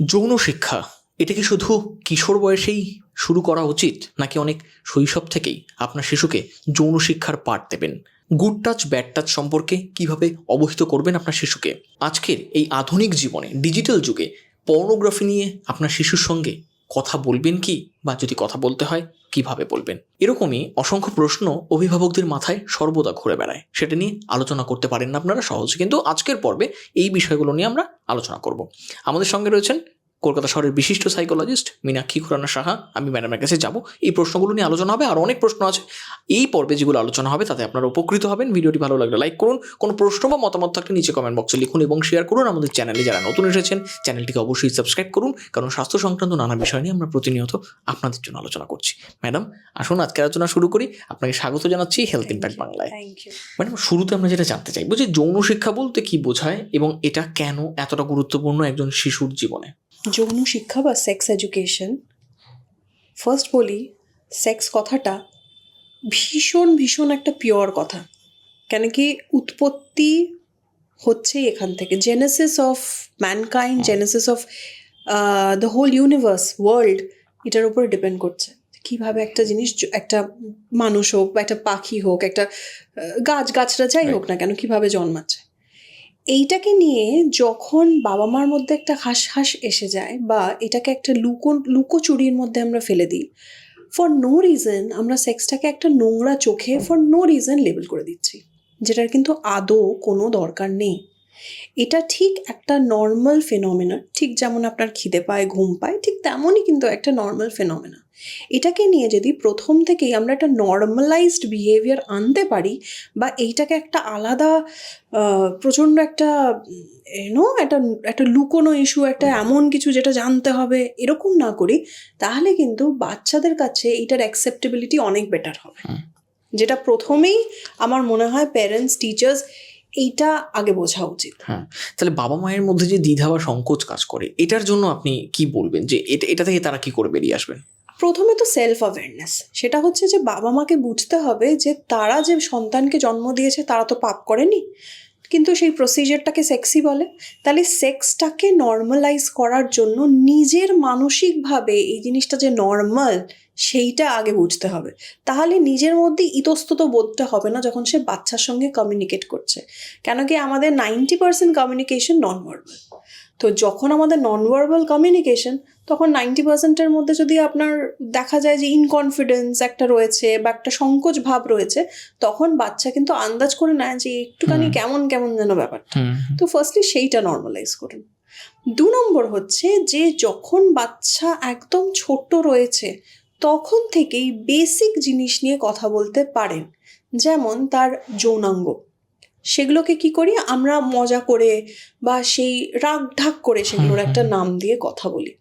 যৌন শিক্ষা, এটা কি শুধু কিশোর বয়সেই শুরু করা উচিত, নাকি অনেক শৈশব থেকেই আপনার শিশুকে যৌন শিক্ষার পাঠ দেবেন? গুড টাচ ব্যাড টাচ সম্পর্কে কীভাবে অবহিত করবেন আপনার শিশুকে? আজকের এই আধুনিক জীবনে ডিজিটাল যুগে পর্নোগ্রাফি নিয়ে আপনার শিশুর সঙ্গে কথা বলবেন কি বা যদি কথা বলতে হয়, কীভাবে বলবেন? এরকমই অসংখ্য প্রশ্ন অভিভাবকদের মাথায় সর্বদা ঘুরে বেড়ায়। সেটা নিয়ে আলোচনা করতে পারেন না আপনারা সহজে। কিন্তু আজকের পর্বে এই বিষয়গুলো নিয়ে আমরা আলোচনা করব। আমাদের সঙ্গে রয়েছেন কলকাতা শহরের বিশিষ্ট সাইকোলজিস্ট মীনাক্ষী খুরানা সাহা আমি ম্যাডামের কাছে যাব। এই প্রশ্নগুলো নিয়ে আলোচনা হবে আর অনেক প্রশ্ন আছে। এই পর্বে যেগুলো আলোচনা হবে তাতে আপনারা উপকৃত হবেন। ভিডিওটি ভালো লাগলে লাইক করুন। কোনো প্রশ্ন বা মতামত থাকলে নিচে কমেন্ট বক্সে লিখুন এবং শেয়ার করুন আমাদের চ্যানেলে যারা নতুন এসেছেন চ্যানেলটিকে অবশ্যই সাবস্ক্রাইব করুন। কারণ স্বাস্থ্য সংক্রান্ত নানা বিষয় নিয়ে আমরা প্রতিনিয়ত আপনাদের জন্য আলোচনা করছি। ম্যাডাম আসুন আজকে আলোচনা শুরু করি। আপনাকে স্বাগত জানাচ্ছি হেলথ ইম্প্যাক্ট বাংলায়। ম্যাডাম শুরুতে আমরা যেটা জানতে চাইব যে যৌন শিক্ষা বলতে কি বোঝায় এবং এটা কেন এতটা গুরুত্বপূর্ণ একজন শিশুর জীবনে? যৌন শিক্ষা বা সেক্স এডুকেশন ফার্স্ট বলি সেক্স কথাটা ভীষণ ভীষণ একটা পিওর কথা। কেন কি উৎপত্তি হচ্ছে এখান থেকে। Genesis of mankind genesis of the whole universe world এটার উপরে ডিপেন্ড করছে। কীভাবে একটা জিনিস একটা মানুষ হোক বা একটা পাখি হোক একটা গাছ গাছরা যাই হোক না কেন কীভাবে জন্মাচ্ছে। এইটাকে নিয়ে যখন বাবা মার মধ্যে একটা হাস হাস এসে যায় বা এটাকে একটা লুকো লুকোচুরির মধ্যে আমরা ফেলে দিই ফর নো রিজন আমরা সেক্সটাকে একটা নোংরা চোখে ফর নো রিজন লেবেল করে দিচ্ছি, যেটার কিন্তু আদৌ কোনো দরকার নেই। এটা ঠিক একটা নর্মাল ফেনোমেনা ঠিক যেমন আপনার খিদে পায়, ঘুম পায়, ঠিক তেমনই কিন্তু একটা নর্মাল ফেনোমেনা এটাকে নিয়ে যদি প্রথম থেকেই আমরা একটা নর্মালাইজড বিহেভিয়ার আনতে পারি বা এইটাকে একটা আলাদা প্রচণ্ড একটা এনো একটা একটা লুকোনো ইস্যু একটা এমন কিছু যেটা জানতে হবে এরকম না করি তাহলে কিন্তু বাচ্চাদের কাছে এইটার অ্যাকসেপ্টেবিলিটি অনেক বেটার হবে। যেটা প্রথমেই আমার মনে হয় প্যারেন্টস টিচার্স এইটা আগে বোঝা উচিত। হ্যাঁ তাহলে বাবা মায়ের মধ্যে যে দ্বিধা বা সংকোচ কাজ করে এটার জন্য আপনি কি বলবেন? যে এটা এটা থেকে তারা কি করে বেরিয়ে আসবেন? প্রথমে তো সেলফ অ্যাওয়ারনেস সেটা হচ্ছে যে বাবা মাকে বুঝতে হবে যে তারা যে সন্তানকে জন্ম দিয়েছে তারা তো পাপ করেনি। কিন্তু সেই প্রসিজারটাকে সেক্সি বলে। তাহলে সেক্সটাকে নর্মালাইজ করার জন্য নিজের মানসিকভাবে এই জিনিসটা যে নর্মাল সেইটা আগে বুঝতে হবে। তাহলে নিজের মধ্যে ইতস্তত বোধটা হবে না যখন সে বাচ্চার সঙ্গে কমিউনিকেট করছে। কেন কি আমাদের ninety percent communication non verbal তো যখন আমাদের নন ভার্বাল কমিউনিকেশন তখন নাইনটি পার্সেন্টের মধ্যে যদি আপনার দেখা যায় যে ইনকনফিডেন্স একটা রয়েছে বা একটা সংকোচ ভাব রয়েছে তখন বাচ্চা কিন্তু আন্দাজ করে নেয় যে একটুখানি কেমন কেমন যেন ব্যাপারটা। তো ফার্স্টলি সেইটা নর্মালাইজ করুন। দু নম্বর হচ্ছে যে যখন বাচ্চা একদম ছোট রয়েছে তখন থেকেই বেসিক জিনিস নিয়ে কথা বলতে পারেন যেমন তার যৌনাঙ্গ। সেগুলোকে কি করি? আমরা মজা করে বা সেই রাগ ঢাক করে সেগুলোর একটা নাম দিয়ে কথা বলি।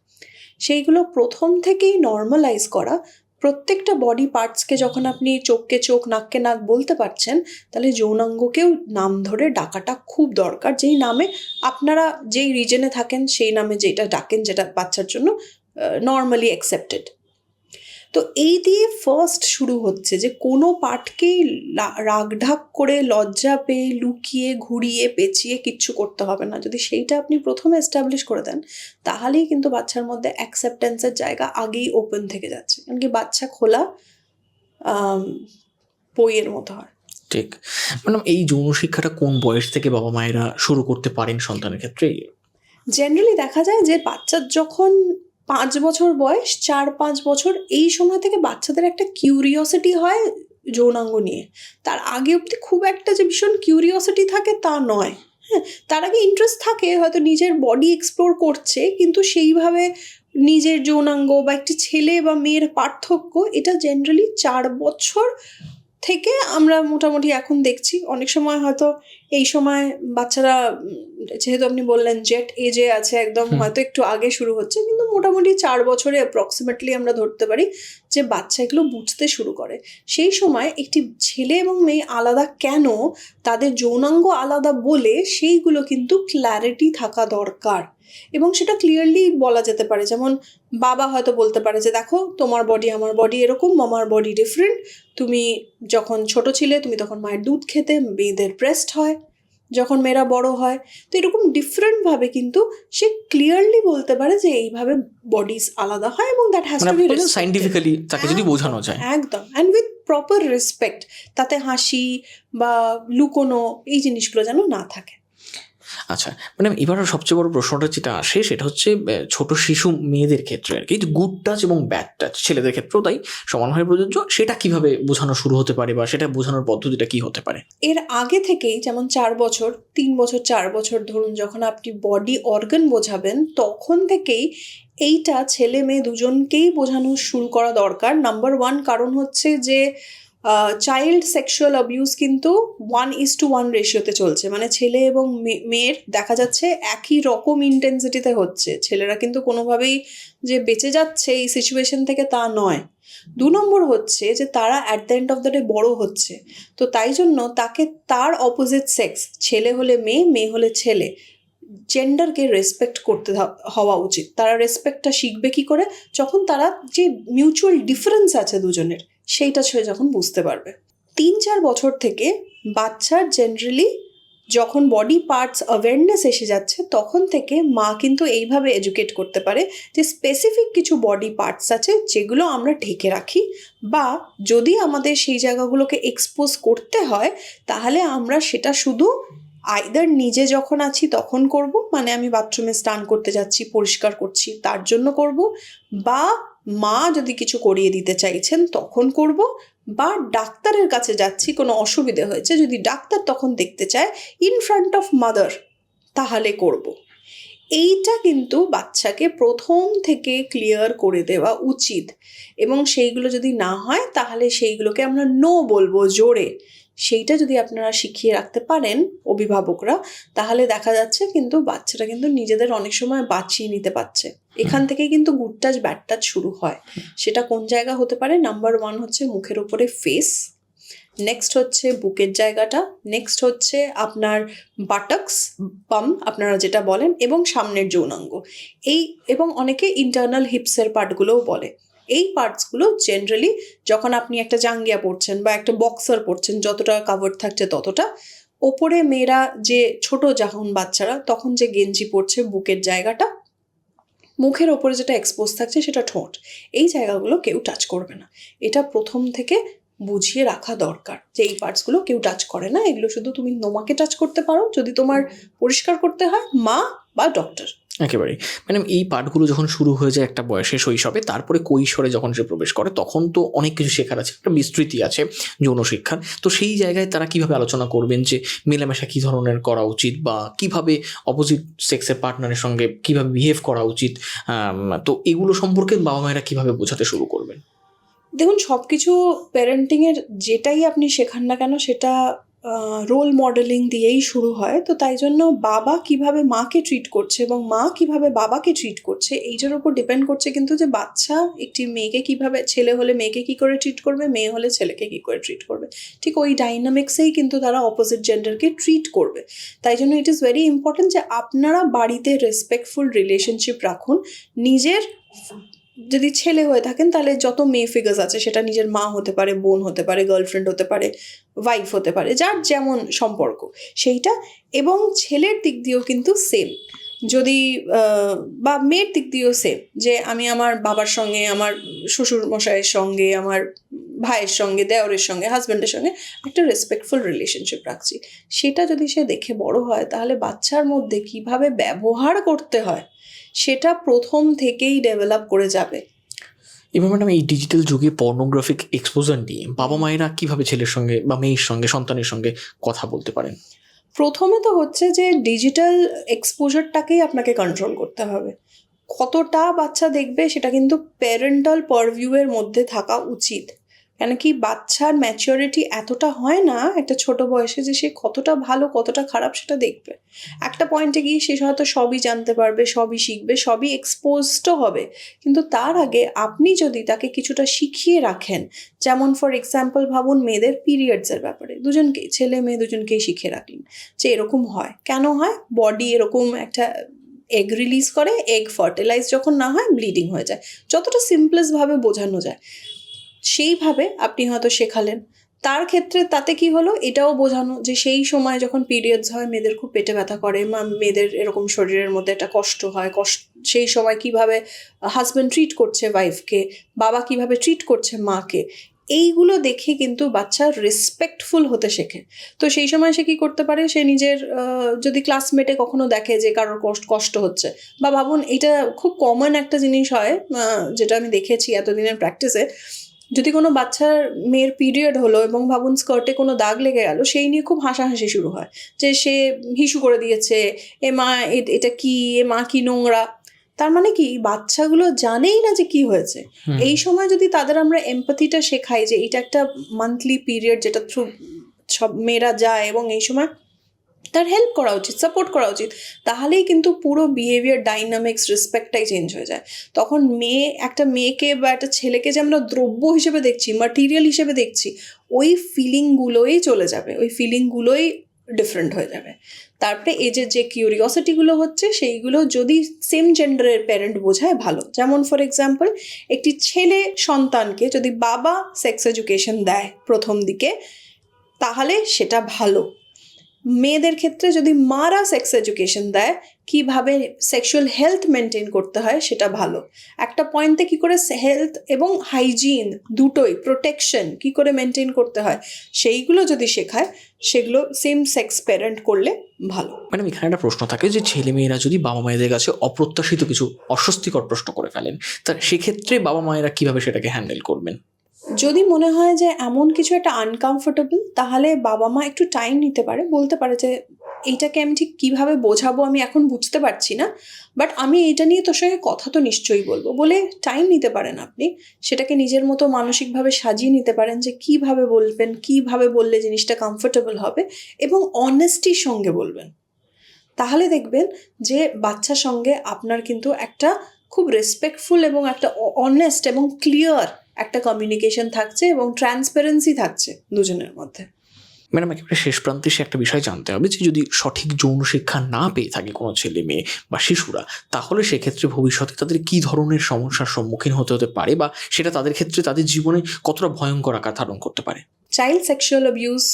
সেইগুলো প্রথম থেকেই নর্মালাইজ করা। প্রত্যেকটা বডি পার্টসকে যখন আপনি চোখকে চোখ, নাককে নাক বলতে পারছেন, তাহলে যৌনাঙ্গকেও নাম ধরে ডাকাটা খুব দরকার। যেই নামে আপনারা যেই রিজনে থাকেন, সেই নামে যেটা ডাকেন, যেটা বাচ্চার জন্য নর্মালি অ্যাকসেপ্টেড তো এই দিয়ে ফার্স্ট শুরু হচ্ছে যে কোনো পাঠকেই রাগঢাক করে লজ্জা পেয়ে লুকিয়ে ঘুরিয়ে পেঁচিয়ে কিচ্ছু করতে হবে না। যদি সেইটা আপনি প্রথমে এস্টাবলিশ করে দেন তাহলেই কিন্তু বাচ্চার মধ্যে অ্যাকসেপ্টেন্সের জায়গা আগেই ওপেন থেকে যাচ্ছে। কারণ কি বাচ্চা খোলা বইয়ের মতো হয়। ঠিক। ম্যাডাম এই যৌন শিক্ষাটা কোন বয়স থেকে বাবা মায়েরা শুরু করতে পারেন সন্তানের ক্ষেত্রে? জেনারেলি দেখা যায় যে বাচ্চার যখন পাঁচ বছর বয়স, চার পাঁচ বছর, এই সময় থেকে বাচ্চাদের একটা কিউরিওসিটি হয় যৌনাঙ্গ নিয়ে। তার আগে অবধি খুব একটা যে ভীষণ কিউরিওসিটি থাকে তা নয়। হ্যাঁ তার আগে ইন্টারেস্ট থাকে, হয়তো নিজের বডি এক্সপ্লোর করছে, কিন্তু সেইভাবে নিজের যৌনাঙ্গ বা একটি ছেলে বা মেয়ের পার্থক্য, এটা জেনারেলি চার বছর থেকে আমরা মোটামুটি এখন দেখছি। অনেক সময় হয়তো এই সময় বাচ্চারা যেহেতু আপনি বললেন জেট এজে আছে একদম হয়তো একটু আগে শুরু হচ্ছে কিন্তু মোটামুটি চার বছরে অ্যাপ্রক্সিমেটলি আমরা ধরতে পারি। যে বাচ্চা এগুলো বুঝতে শুরু করে। সেই সময় একটি ছেলে এবং মেয়ে আলাদা কেন তাদের যৌনাঙ্গ আলাদা বলে সেইগুলো কিন্তু ক্ল্যারিটি থাকা দরকার। এবং সেটা ক্লিয়ারলি বলা যেতে পারে। যেমন বাবা হয়তো বলতে পারে যে, দেখো, তোমার বডি আমার বডি এরকম, মামার বডি ডিফারেন্ট তুমি যখন ছোট ছিলে, তুমি তখন মায়ের দুধ খেতে, মেয়েদের ব্রেস্ট হয়। যখন মেয়েরা বড় হয় তো এরকম ডিফারেন্টভাবে কিন্তু সে ক্লিয়ারলি বলতে পারে যে এইভাবে বডিজ আলাদা হয় এবং that has to be scientifically তাকে যদি বোঝানো যায়। একদম। অ্যান্ড উইথ প্রপার রেসপেক্ট তাতে হাসি বা লুকোনো এই জিনিসগুলো যেন না থাকে। আচ্ছা মানে এবার সবচেয়ে বড় প্রশ্নটা যেটা আসে সেটা হচ্ছে ছোট শিশু মেয়েদের ক্ষেত্রে আর কি গুড টাচ এবং ব্যাড টাচ ছেলেদের ক্ষেত্রেও তাই সমানভাবে প্রযোজ্য। সেটা কীভাবে বোঝানো শুরু হতে পারে বা সেটা বোঝানোর পদ্ধতিটা কি হতে পারে? এর আগে থেকেই যেমন চার বছর, তিন বছর, চার বছর ধরুন যখন আপনি বডি অর্গান বোঝাবেন, তখন থেকেই এইটা ছেলে মেয়ে দুজনকেই বোঝানো শুরু করা দরকার। নাম্বার ওয়ান কারণ হচ্ছে যে চাইল্ড সেক্সুয়াল অ্যাবিউজ কিন্তু ওয়ান ইজ টু ওয়ান রেশিওতে চলছে। মানে ছেলে এবং মেয়ের দেখা যাচ্ছে একই রকম ইন্টেন্সিটিতে হচ্ছে। ছেলেরা কিন্তু কোনোভাবেই যে বেঁচে যাচ্ছে এই সিচুয়েশন থেকে তা নয়। দু নম্বর হচ্ছে যে তারা at the end of the day বড় হচ্ছে। তো তাই জন্য তাকে তার অপোজিট সেক্স ছেলে হলে মেয়ে মেয়ে হলে ছেলে জেন্ডারকে রেসপেক্ট করতে হওয়া উচিত। তারা রেসপেক্টটা শিখবে কি করে? যখন তারা যে মিউচুয়াল ডিফারেন্স আছে দুজনের সেইটা সে যখন বুঝতে পারবে। তিন চার বছর থেকে বাচ্চার জেনারেলি যখন বডি পার্টস অ্যাওয়ারনেস এসে যাচ্ছে, তখন থেকে মা কিন্তু এইভাবে এডুকেট করতে পারে যে স্পেসিফিক কিছু বডি পার্টস আছে যেগুলো আমরা ঢেকে রাখি বা যদি আমাদের সেই জায়গাগুলোকে এক্সপোজ করতে হয়, তাহলে আমরা সেটা শুধু আইদার নিজে যখন আছি তখন করব মানে আমি বাথরুমে স্নান করতে যাচ্ছি, পরিষ্কার করছি, তার জন্য করব বা মা যদি কিছু করিয়ে দিতে চাইছেন, তখন করব। বা ডাক্তারের কাছে যাচ্ছি, কোনো অসুবিধে হয়েছে, যদি ডাক্তার তখন দেখতে চায় ইন ফ্রন্ট অফ মাদার তাহলে করব। এইটা কিন্তু বাচ্চাকে প্রথম থেকে ক্লিয়ার করে দেওয়া উচিত। এবং সেইগুলো যদি না হয়, তাহলে সেইগুলোকে আমরা নো বলব জোরে। সেইটা যদি আপনারা শিখিয়ে রাখতে পারেন অভিভাবকরা তাহলে দেখা যাচ্ছে কিন্তু বাচ্চারা কিন্তু নিজেদের অনেক সময় বাঁচিয়ে নিতে পারছে। এখান থেকেই কিন্তু গুড টাচ ব্যাড টাচ শুরু হয়। সেটা কোন জায়গা হতে পারে? নাম্বার ওয়ান হচ্ছে মুখের ওপরে ফেস নেক্সট হচ্ছে বুকের জায়গাটা নেক্সট হচ্ছে আপনার বাটক্স পাম আপনারা যেটা বলেন এবং সামনের যৌনাঙ্গ। এই এবং অনেকে ইন্টারনাল হিপসের পার্টগুলোও বলে। এই পার্টসগুলো জেনারেলি যখন আপনি একটা জাঙ্গিয়া পরছেন বা একটা বক্সার পরছেন যতটা কাভার থাকছে ততটা, ওপরে মেয়েরা যে ছোট যখন বাচ্চারা, তখন যে গেঞ্জি পরছে, বুকের জায়গাটা, মুখের ওপরে যেটা এক্সপোজ থাকছে সেটা ঠোঁট, এই জায়গাগুলো কেউ টাচ করবে না। এটা প্রথম থেকে বুঝিয়ে রাখা দরকার যে এই পার্টসগুলো কেউ টাচ করে না। এগুলো শুধু তুমি নোমাকে টাচ করতে পারো, যদি তোমার পরিষ্কার করতে হয় মা বা ডক্টর একেবারেই। মানে এই পাঠগুলো যখন শুরু হয়ে যায় একটা বয়সে শৈশবে, তারপরে কৈশোরে যখন সে প্রবেশ করে, তখন তো অনেক কিছু শেখার আছে, একটা বিস্তৃতি আছে যৌন শিক্ষার। তো সেই জায়গায় তারা কীভাবে আলোচনা করবেন যে মেলামেশা কী ধরনের করা উচিত বা কীভাবে অপোজিট সেক্সের পার্টনারের সঙ্গে কীভাবে বিহেভ করা উচিত তো এগুলো সম্পর্কে বাবা মায়েরা কীভাবে বোঝাতে শুরু করবেন? দেখুন সব কিছু প্যারেন্টিংয়ের যেটাই আপনি শেখান না কেন, সেটা রোল মডেলিং দিয়েই শুরু হয়। তো তাই জন্য বাবা কীভাবে মাকে ট্রিট করছে এবং মা কীভাবে বাবাকে ট্রিট করছে, এইটার উপর ডিপেন্ড করছে কিন্তু যে বাচ্চা একটি মেয়েকে কীভাবে, ছেলে হলে মেয়েকে কি করে ট্রিট করবে, মেয়ে হলে ছেলেকে কি করে ট্রিট করবে। ঠিক ওই ডাইনামিক্সেই কিন্তু তারা অপোজিট জেন্ডারকে ট্রিট করবে। তাই জন্য ইট ইজ ভেরি ইম্পর্ট্যান্ট যে আপনারা বাড়িতে রেসপেক্টফুল রিলেশনশিপ রাখুন। নিজের যদি ছেলে হয়ে থাকেন, তাহলে যত মেয়ে ফিগার্স আছে, সেটা নিজের মা হতে পারে, বোন হতে পারে গার্লফ্রেন্ড হতে পারে ওয়াইফ হতে পারে, যার যেমন সম্পর্ক সেইটা। এবং ছেলের দিক দিয়েও কিন্তু সেম যদি বা মেয়ের দিক দিয়েও সেম যে আমি আমার বাবার সঙ্গে, আমার শ্বশুর মশাইয়ের সঙ্গে, আমার ভাইয়ের সঙ্গে, দেওরের সঙ্গে হাজব্যান্ডের সঙ্গে একটা রেসপেক্টফুল রিলেশনশিপ রাখছি। সেটা যদি সে দেখে বড় হয়, তাহলে বাচ্চার মধ্যে কীভাবে ব্যবহার করতে হয় সেটা প্রথম থেকেই ডেভেলপ করে যাবে। এবার ম্যাডাম এই ডিজিটাল যুগে পর্নোগ্রাফিক এক্সপোজার নিয়ে বাবা মায়েরা কীভাবে ছেলের সঙ্গে বা মেয়ের সঙ্গে সন্তানের সঙ্গে কথা বলতে পারেন? প্রথমে তো হচ্ছে যে ডিজিটাল এক্সপোজারটাকেই আপনাকে কন্ট্রোল করতে হবে। কতটা বাচ্চা দেখবে সেটা কিন্তু প্যারেন্টাল পারভিউয়ের মধ্যে থাকা উচিত। কেন কি বাচ্চার ম্যাচিওরিটি এতটা হয় না, একটা ছোট বয়সে যে সে কতটা ভালো, কতটা খারাপ সেটা দেখবে। একটা পয়েন্টে গিয়ে সে হয়তো সবই জানতে পারবে, সবই শিখবে, সবই এক্সপোজডও হবে। কিন্তু তার আগে আপনি যদি তাকে কিছুটা শিখিয়ে রাখেন, যেমন ফর এক্সাম্পল ভাবুন মেয়েদের পিরিয়ডসের ব্যাপারে। দুজনকে ছেলে মেয়ে দুজনকেই শিখে রাখলেন যে এরকম হয়। কেন হয়? বডি এরকম একটা এগ রিলিজ করে এগ ফার্টিলাইজ যখন না হয় ব্লিডিং হয়ে যায়। যতটা সিম্পলেস্টভাবে বোঝানো যায়। সেইভাবে আপনি হয়তো শেখালেন। তার ক্ষেত্রে তাতে কি হলো? এটাও বোঝানো যে সেই সময় যখন পিরিয়ডস হয়, মেয়েদের খুব পেটে ব্যথা করে, মা, মেয়েদের এরকম শরীরের মধ্যে একটা কষ্ট হয়, কষ্ট, সেই সময় কীভাবে হাজব্যান্ড ট্রিট করছে ওয়াইফকে বাবা কীভাবে ট্রিট করছে মাকে, এইগুলো দেখে কিন্তু বাচ্চা রেসপেক্টফুল হতে শেখে। তো সেই সময় সে কি করতে পারে? সে নিজের যদি ক্লাসমেটে কখনো দেখে যে কারোর কষ্ট কষ্ট হচ্ছে বা ভাবুন এটা খুব কমন একটা জিনিস হয় যেটা আমি দেখেছি এতদিনের প্র্যাকটিসে যদি কোনো বাচ্চার মেয়ের পিরিয়ড হলো এবং ভাবুন স্কার্টে কোনো দাগ লেগে গেল সেই নিয়ে খুব হাসাহাসি শুরু হয় যে সে হিসু করে দিয়েছে এ মা এটা কি? এ মা কি নোংরা? তার মানে কি? বাচ্চাগুলো জানেই না যে কি হয়েছে। এই সময় যদি তাদের আমরা এমপাথিটা শেখাই যে এটা একটা মান্থলি পিরিয়ড যেটা থ্রু সব মেয়েরা যায় এবং এই সময় তার হেল্প করা উচিত সাপোর্ট করা উচিত। তাহলেই কিন্তু পুরো বিহেভিয়ার ডাইনামিক্স রেসপেক্টটাই চেঞ্জ হয়ে যায়। তখন মেয়ে, একটা মেয়েকে বা একটা ছেলেকে যে আমরা দ্রব্য হিসেবে দেখছি মাটিরিয়াল হিসেবে দেখছি, ওই ফিলিংগুলোই চলে যাবে। ওই ফিলিংগুলোই ডিফারেন্ট হয়ে যাবে। তারপরে এই যে যে কিউরিওসিটিগুলো হচ্ছে, সেইগুলো যদি সেম জেন্ডারের প্যারেন্ট বোঝায়, ভালো। যেমন ফর এক্সাম্পল একটি ছেলে সন্তানকে যদি বাবা সেক্স এডুকেশন দেয় প্রথম দিকে, তাহলে সেটা ভালো। মেয়েদের ক্ষেত্রে যদি মারা সেক্স এডুকেশন দেয়, কীভাবে সেক্সুয়াল হেলথ মেনটেন করতে হয় সেটা ভালো। একটা পয়েন্টে কি করে হেলথ এবং হাইজিন দুটোই প্রোটেকশন কি করে মেনটেন করতে হয়, সেইগুলো যদি শেখায়, সেগুলো সেম সেক্স প্যারেন্ট করলে ভালো। ম্যাডাম এখানে একটা প্রশ্ন থাকে যে ছেলে মেয়েরা যদি বাবা মায়েদের কাছে অপ্রত্যাশিত কিছু অস্বস্তিকর প্রশ্ন করে ফেলেন, তা সেক্ষেত্রে বাবা মায়েরা কীভাবে সেটাকে হ্যান্ডেল করবেন? যদি মনে হয় যে এমন কিছু একটা আনকমফোর্টেবল তাহলে বাবা মা একটু টাইম নিতে পারে, বলতে পারে যে এইটাকে আমি ঠিক কীভাবে বোঝাবো আমি এখন বুঝতে পারছি না বাট আমি এটা নিয়ে তোর সঙ্গে কথা তো নিশ্চয়ই বলব। বলে টাইম নিতে পারেন আপনি। সেটাকে নিজের মতো মানসিকভাবে সাজিয়ে নিতে পারেন যে কীভাবে বলবেন, কীভাবে বললে জিনিসটা কমফোর্টেবল হবে এবং অনেস্টির সঙ্গে বলবেন। তাহলে দেখবেন যে বাচ্চার সঙ্গে আপনার কিন্তু একটা খুব রেসপেক্টফুল এবং একটা অনেস্ট এবং ক্লিয়ার একটা কমিউনিকেশন থাকছে এবং ট্রান্সপারেন্সি থাকছে দুজনের মধ্যে। ম্যাডাম একেবারে শেষ প্রান্তে সে একটা বিষয় জানতে হবে যে যদি সঠিক যৌন শিক্ষা না পেয়ে থাকে কোনো ছেলে মেয়ে বা শিশুরা তাহলে সেক্ষেত্রে ভবিষ্যতে তাদের কি ধরনের সমস্যার সম্মুখীন হতে হতে পারে বা সেটা তাদের ক্ষেত্রে তাদের জীবনে কতটা ভয়ঙ্কর আকার ধারণ করতে পারে? চাইল্ড সেক্সুয়াল অ্যাবিউজ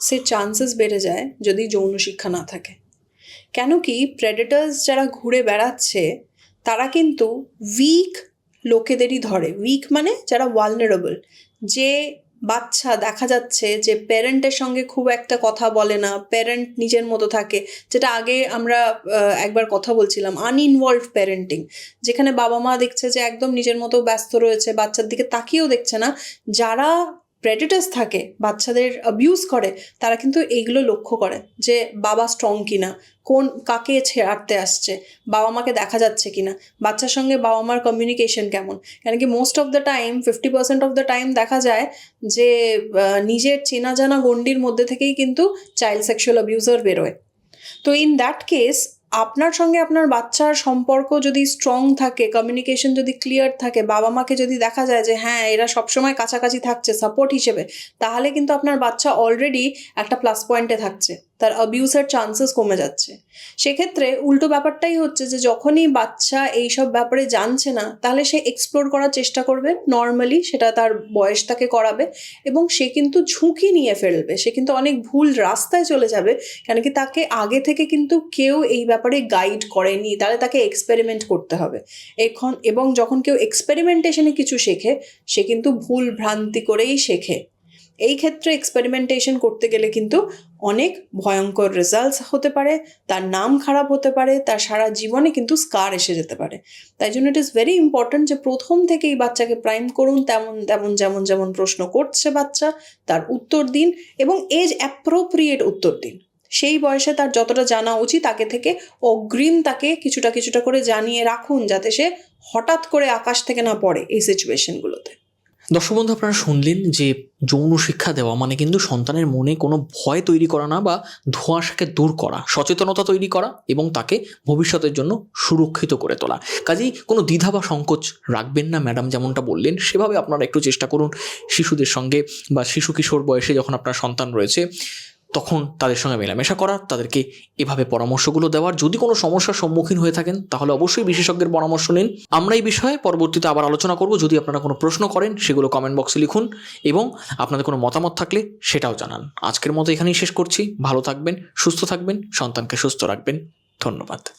সে চান্সেস বেড়ে যায় যদি যৌন শিক্ষা না থাকে। কেন কি প্রেডেটার্স যারা ঘুরে বেড়াচ্ছে তারা কিন্তু উইক লোকেদেরই ধরে। উইক মানে যারা ওয়ালনারেবল যে বাচ্চা দেখা যাচ্ছে যে প্যারেন্টের সঙ্গে খুব একটা কথা বলে না প্যারেন্ট নিজের মতো থাকে, যেটা আগে আমরা একবার কথা বলছিলাম আনইনভলভ প্যারেন্টিং যেখানে বাবা মা দেখছে যে একদম নিজের মতো ব্যস্ত রয়েছে, বাচ্চার দিকে তাকিয়েও দেখছে না। যারা প্রেডিটাস থাকে, বাচ্চাদের অ্যাবিউজ করে, তারা কিন্তু এইগুলো লক্ষ্য করে যে বাবা স্ট্রং কিনা, কোন কাকে ছেড়াতে আসছে, বাবা মাকে দেখা যাচ্ছে কিনা, বাচ্চার সঙ্গে বাবা মার কমিউনিকেশন কেমন? কেন কি most of the time fifty percent of the time দেখা যায় যে নিজের চেনা জানা গণ্ডির মধ্যে থেকেই কিন্তু চাইল্ড সেক্সুয়াল অ্যাবিউজার বেরোয়। তো ইন দ্যাট কেস আপনার সঙ্গে আপনার বাচ্চার সম্পর্ক যদি স্ট্রং থাকে কমিউনিকেশন যদি ক্লিয়ার থাকে, বাবা মাকে যদি দেখা যায় যে হ্যাঁ এরা সবসময় কাছাকাছি থাকছে সাপোর্ট হিসেবে, তাহলে কিন্তু আপনার বাচ্চা অলরেডি একটা প্লাস পয়েন্টে থাকছে। তার অ্যাবিউসের চান্সেস কমে যাচ্ছে। সেক্ষেত্রে উল্টো ব্যাপারটাই হচ্ছে যে, যখনই বাচ্চা এইসব ব্যাপারে জানছে না, তাহলে সে এক্সপ্লোর করার চেষ্টা করবে নর্মালি সেটা তার বয়স তাকে করাবে এবং সে কিন্তু ঝুঁকি নিয়ে ফেলবে। সে কিন্তু অনেক ভুল রাস্তায় চলে যাবে কেন কি তাকে আগে থেকে কিন্তু কেউ এই ব্যাপারে গাইড করেনি, তাহলে তাকে এক্সপেরিমেন্ট করতে হবে। এখন, এবং যখন কেউ এক্সপেরিমেন্টেশনে কিছু শেখে, সে কিন্তু ভুল ভ্রান্তি করেই শেখে। এই ক্ষেত্রে এক্সপেরিমেন্টেশন করতে গেলে কিন্তু অনেক ভয়ঙ্কর রেজাল্টস হতে পারে, তার নাম খারাপ হতে পারে, তার সারা জীবনে কিন্তু স্কার এসে যেতে পারে। তাই জন্য ইট ইজ ভেরি ইম্পর্ট্যান্ট যে প্রথম থেকেই বাচ্চাকে প্রাইম করুন, তেমন তেমন, যেমন যেমন প্রশ্ন করছে বাচ্চা, তার উত্তর দিন এবং এজ অ্যাপ্রোপ্রিয়েট উত্তর দিন। সেই বয়সে তার যতটা জানা উচিত, আগে থেকে অগ্রিম তাকে কিছুটা কিছুটা করে জানিয়ে রাখুন যাতে সে হঠাৎ করে আকাশ থেকে না পড়ে এই সিচুয়েশনগুলোতে দর্শক বন্ধু আপনারা শুনলেন যে যৌন শিক্ষা দেওয়া মানে কিন্তু সন্তানের মনে কোনো ভয় তৈরি করা না বা ধোঁয়াশাকে দূর করা, সচেতনতা তৈরি করা এবং তাকে ভবিষ্যতের জন্য সুরক্ষিত করে তোলা। কাজেই কোনো দ্বিধা বা সংকোচ রাখবেন না ম্যাডাম যেমনটা বললেন, সেভাবে আপনারা একটু চেষ্টা করুন শিশুদের সঙ্গে বা শিশু কিশোর বয়সে যখন আপনার সন্তান রয়েছে তখন তাদের সঙ্গে মেলামেশা করা, তাদেরকে এভাবে পরামর্শগুলো দেওয়ার। যদি কোনো সমস্যার সম্মুখীন হয়ে থাকেন, তাহলে অবশ্যই বিশেষজ্ঞের পরামর্শ নিন। আমরা এই বিষয়ে পরবর্তীতে আবার আলোচনা করব। যদি আপনারা কোনো প্রশ্ন করেন, সেগুলো কমেন্ট বক্সে লিখুন এবং আপনাদের কোনো মতামত থাকলে সেটাও জানান। আজকের মতো এখানেই শেষ করছি। ভালো থাকবেন, সুস্থ থাকবেন, সন্তানকে সুস্থ রাখবেন। ধন্যবাদ।